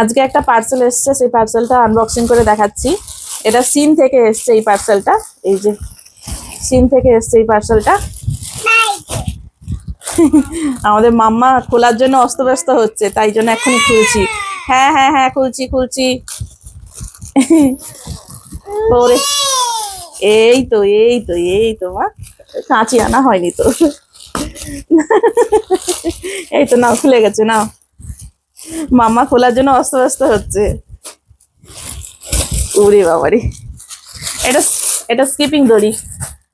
আজকে একটা পার্সেল এসছে, সেই পার্সেলটা আনবক্সিং করে দেখাচ্ছি। এটা সিন থেকে এসছে এই পার্সেলটা এই যে সিন থেকে এসছে এই পার্সেলটা আমাদের মাম্মা খোলার জন্য অস্তব্যস্ত হচ্ছে, তাই জন্য এখনই খুলছি। হ্যাঁ হ্যাঁ হ্যাঁ খুলছি খুলছি। এই তো এই তো এই তো, মা। কাঁচি আনা হয়নি তো। এই তো নাও, খুলে গেছে, নাও। মাম্মা খোলার জন্য অস্তব্যস্ত হচ্ছে। উরে বাবারি। এটা এটা স্কিপিং দড়ি।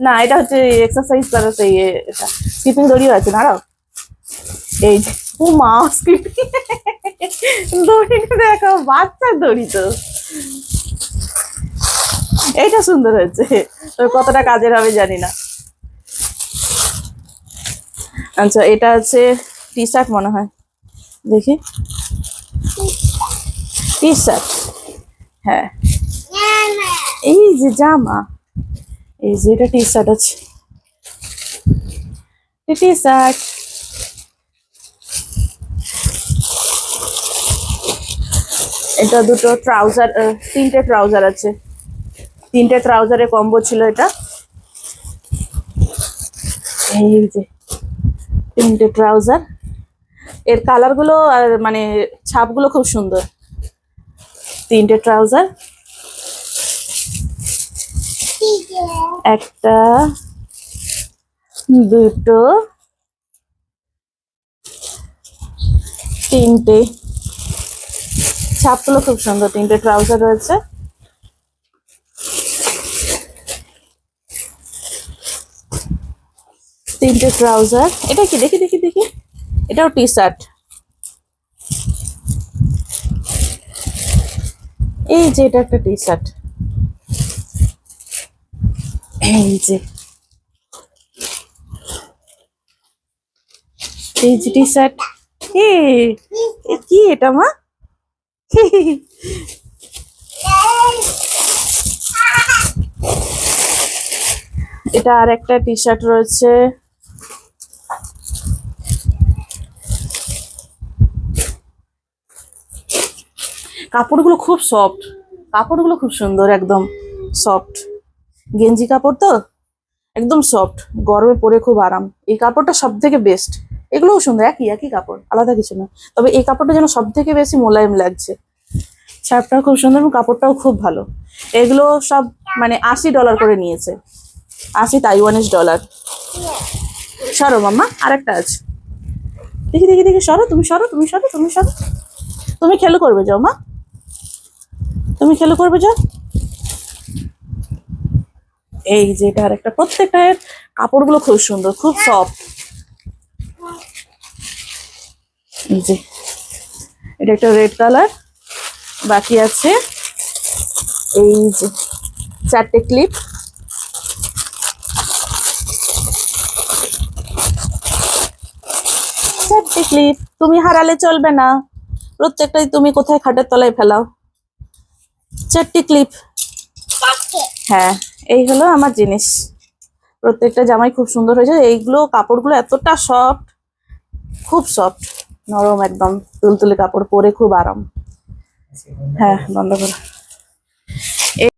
না, এটা হচ্ছে এক্সারসাইজ করার সেই এটা স্কিপিং দড়িও আছে, দাঁড়াও। এই ও মা স্কিপিং দড়িটা দেখো, বাচ্চার দড়ি তো। এইটা সুন্দর হয়েছে। কতটা কাজের হবে জানি না। আচ্ছা এটা আছে টি শার্ট মনে হয়। দেখি। টি শার্ট হ্যাঁ। এই যে জামা। এই যে এটা টি শার্ট আছে। টি শার্ট এটা দুটো ট্রাউজার তিনটে ট্রাউজার আছে। তিনটে ট্রাউজারের কম্বো ছিল এটা। এই যে তিনটে ট্রাউজার এর কালারগুলো আর মানে ছাপগুলো খুব সুন্দর। তিনটে ট্রাউজার একটা, দুটো, তিনটে। ছাপগুলো খুব সুন্দর, তিনটে ট্রাউজার রয়েছে। তিনটে ট্রাউজার এটা কি? দেখি দেখি দেখি। এটাও টি শার্ট এই যে এটা একটা টি শার্ট এই যে কি এটা মা? এটা আর একটা টি শার্ট রয়েছে। কাপড়গুলো খুব সফট কাপড়গুলো খুব সুন্দর, একদম সফট গেঞ্জি কাপড় তো? একদম সফট গরমে পরে খুব আরাম। এই কাপড়টা সব থেকে বেস্ট এগুলোও সুন্দর, একই একই কাপড়, আলাদা কিছু না। তবে এই কাপড়টা যেন সব থেকে বেশি মোলায়েম লাগছে। শার্টটাও খুব সুন্দর এবং কাপড়টাও খুব ভালো। এগুলো সব মানে আশি ডলার করে নিয়েছে। আশি তাইওয়ানিজ ডলার সরো মাম্মা, আরেকটা আছে। দেখি দেখি দেখি, সরো, তুমি সরো তুমি সরো তুমি সরো। তুমি খেলো করবে যাও মা। তুমি খেলো করবে যাও এই যে এটা আরেকটা, প্রত্যেকটা কাপড়গুলো খুব সুন্দর, খুব সফট এই যে, এটা একটা রেড কালার বাকি আছে এই যে চারটে ক্লিপ চারটে ক্লিপ তুমি হারালে চলবে না। প্রত্যেকটাই তুমি কোথায় খাটের তলায় ফেলাও। চারটি ক্লিপ হ্যাঁ এই হলো আমার জিনিস। প্রত্যেকটা জামাই খুব সুন্দর হয়েছে। এইগুলো কাপড়গুলো এতটা সফট খুব সফট নরম একদম। তুলতুলে কাপড় পরে খুব আরাম। হ্যাঁ বন্ধ করো।